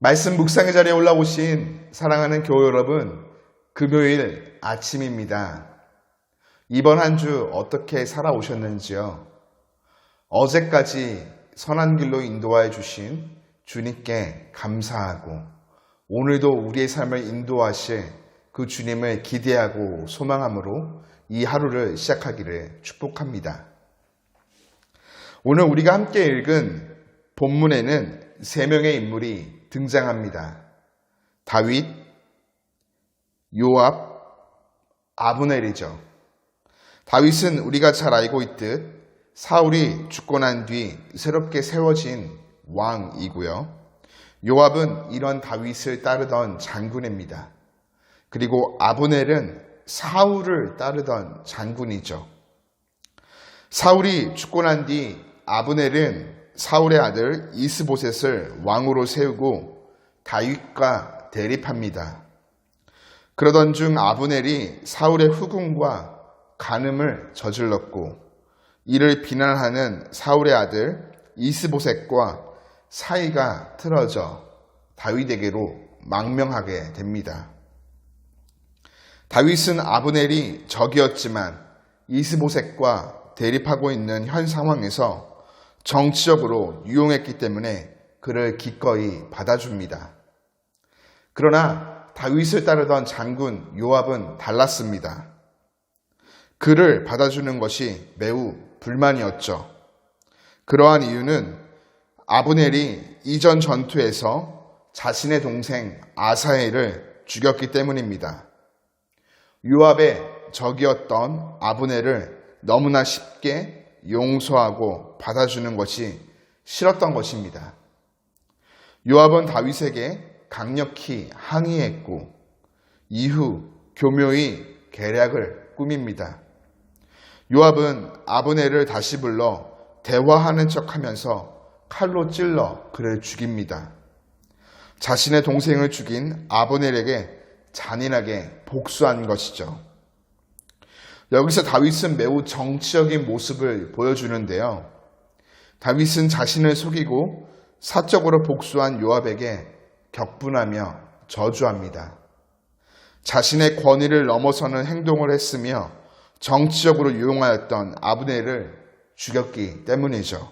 말씀 묵상의 자리에 올라오신 사랑하는 교회 여러분, 금요일 아침입니다. 이번 한 주 어떻게 살아오셨는지요? 어제까지 선한 길로 인도하여 주신 주님께 감사하고 오늘도 우리의 삶을 인도하실 그 주님을 기대하고 소망함으로 이 하루를 시작하기를 축복합니다. 오늘 우리가 함께 읽은 본문에는 세 명의 인물이 등장합니다. 다윗, 요압, 아브넬이죠. 다윗은 우리가 잘 알고 있듯 사울이 죽고 난 뒤 새롭게 세워진 왕이고요. 요압은 이런 다윗을 따르던 장군입니다. 그리고 아브넬은 사울을 따르던 장군이죠. 사울이 죽고 난 뒤 아브넬은 사울의 아들 이스보셋을 왕으로 세우고 다윗과 대립합니다. 그러던 중 아브넬이 사울의 후궁과 간음을 저질렀고 이를 비난하는 사울의 아들 이스보셋과 사이가 틀어져 다윗에게로 망명하게 됩니다. 다윗은 아브넬이 적이었지만 이스보셋과 대립하고 있는 현 상황에서 정치적으로 유용했기 때문에 그를 기꺼이 받아줍니다. 그러나 다윗을 따르던 장군 요압은 달랐습니다. 그를 받아주는 것이 매우 불만이었죠. 그러한 이유는 아브넬이 이전 전투에서 자신의 동생 아사엘을 죽였기 때문입니다. 요압의 적이었던 아브넬을 너무나 쉽게 용서하고 받아주는 것이 싫었던 것입니다. 요압은 다윗에게 강력히 항의했고 이후 교묘히 계략을 꾸밉니다. 요압은 아브넬을 다시 불러 대화하는 척 하면서 칼로 찔러 그를 죽입니다. 자신의 동생을 죽인 아브넬에게 잔인하게 복수한 것이죠. 여기서 다윗은 매우 정치적인 모습을 보여주는데요. 다윗은 자신을 속이고 사적으로 복수한 요압에게 격분하며 저주합니다. 자신의 권위를 넘어서는 행동을 했으며 정치적으로 유용하였던 아브넬을 죽였기 때문이죠.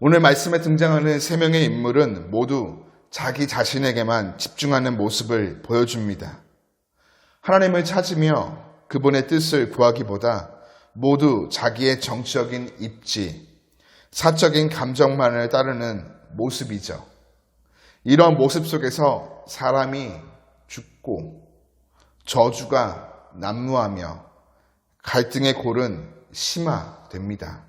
오늘 말씀에 등장하는 세 명의 인물은 모두 자기 자신에게만 집중하는 모습을 보여줍니다. 하나님을 찾으며 그분의 뜻을 구하기보다 모두 자기의 정치적인 입지, 사적인 감정만을 따르는 모습이죠. 이런 모습 속에서 사람이 죽고 저주가 난무하며 갈등의 골은 심화됩니다.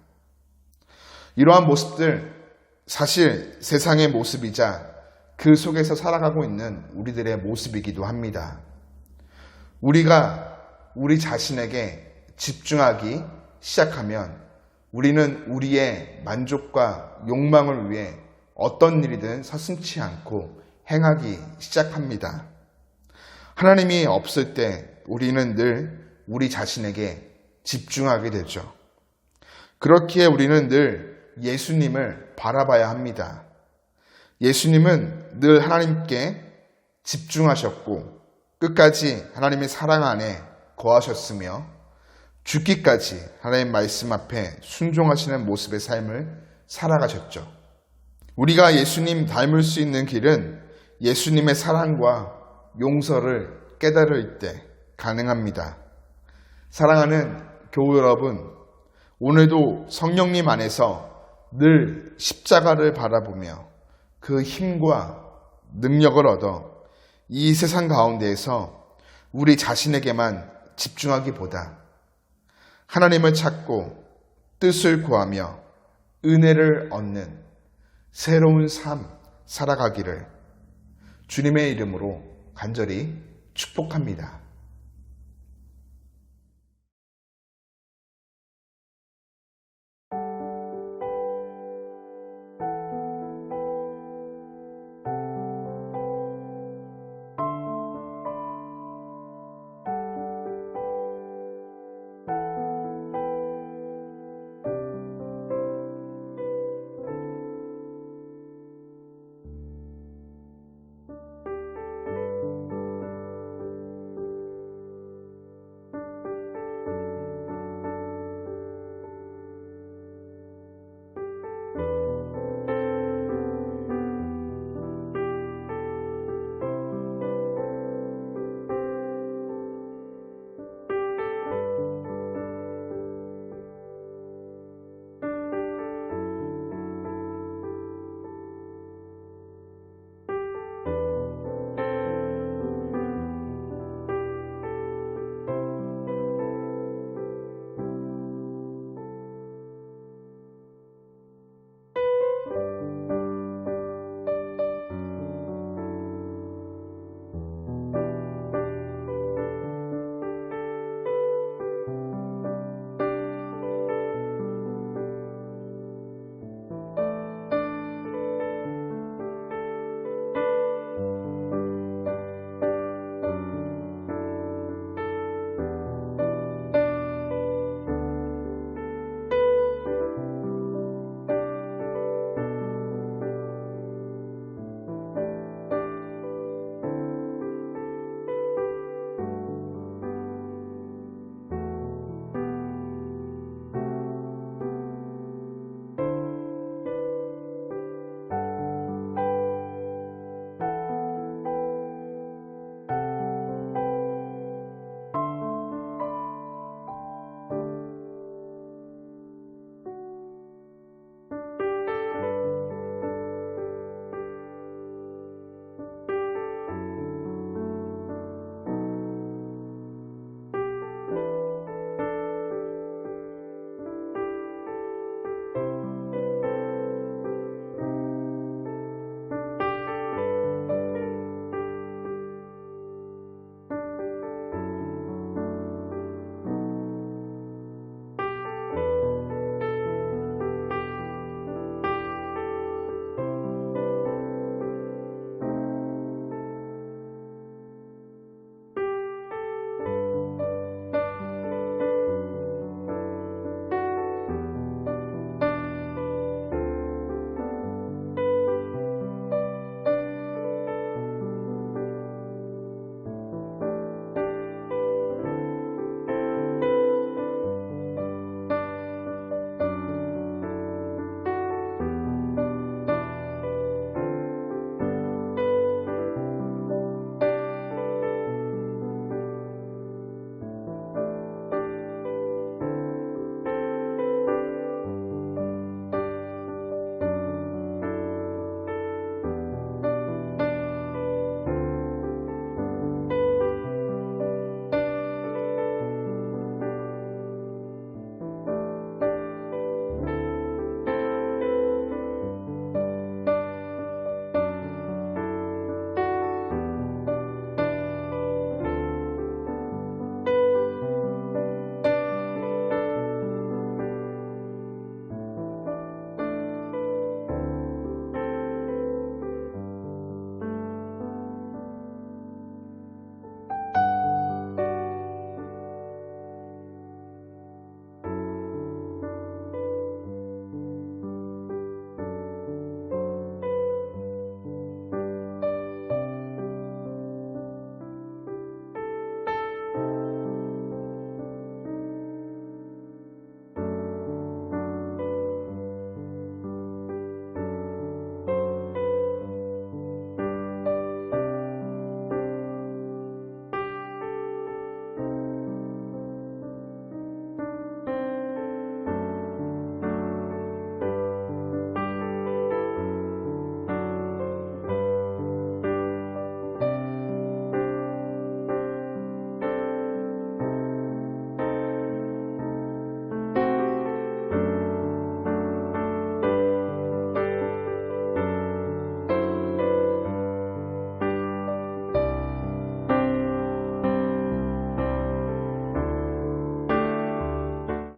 이러한 모습들 사실 세상의 모습이자 그 속에서 살아가고 있는 우리들의 모습이기도 합니다. 우리가 우리 자신에게 집중하기 시작하면 우리는 우리의 만족과 욕망을 위해 어떤 일이든 서슴치 않고 행하기 시작합니다. 하나님이 없을 때 우리는 늘 우리 자신에게 집중하게 되죠. 그렇기에 우리는 늘 예수님을 바라봐야 합니다. 예수님은 늘 하나님께 집중하셨고 끝까지 하나님의 사랑 안에 거하셨으며 죽기까지 하나님 말씀 앞에 순종하시는 모습의 삶을 살아가셨죠. 우리가 예수님 닮을 수 있는 길은 예수님의 사랑과 용서를 깨달을 때 가능합니다. 사랑하는 교우 여러분, 오늘도 성령님 안에서 늘 십자가를 바라보며 그 힘과 능력을 얻어 이 세상 가운데에서 우리 자신에게만 집중하기보다 하나님을 찾고 뜻을 구하며 은혜를 얻는 새로운 삶 살아가기를 주님의 이름으로 간절히 축복합니다.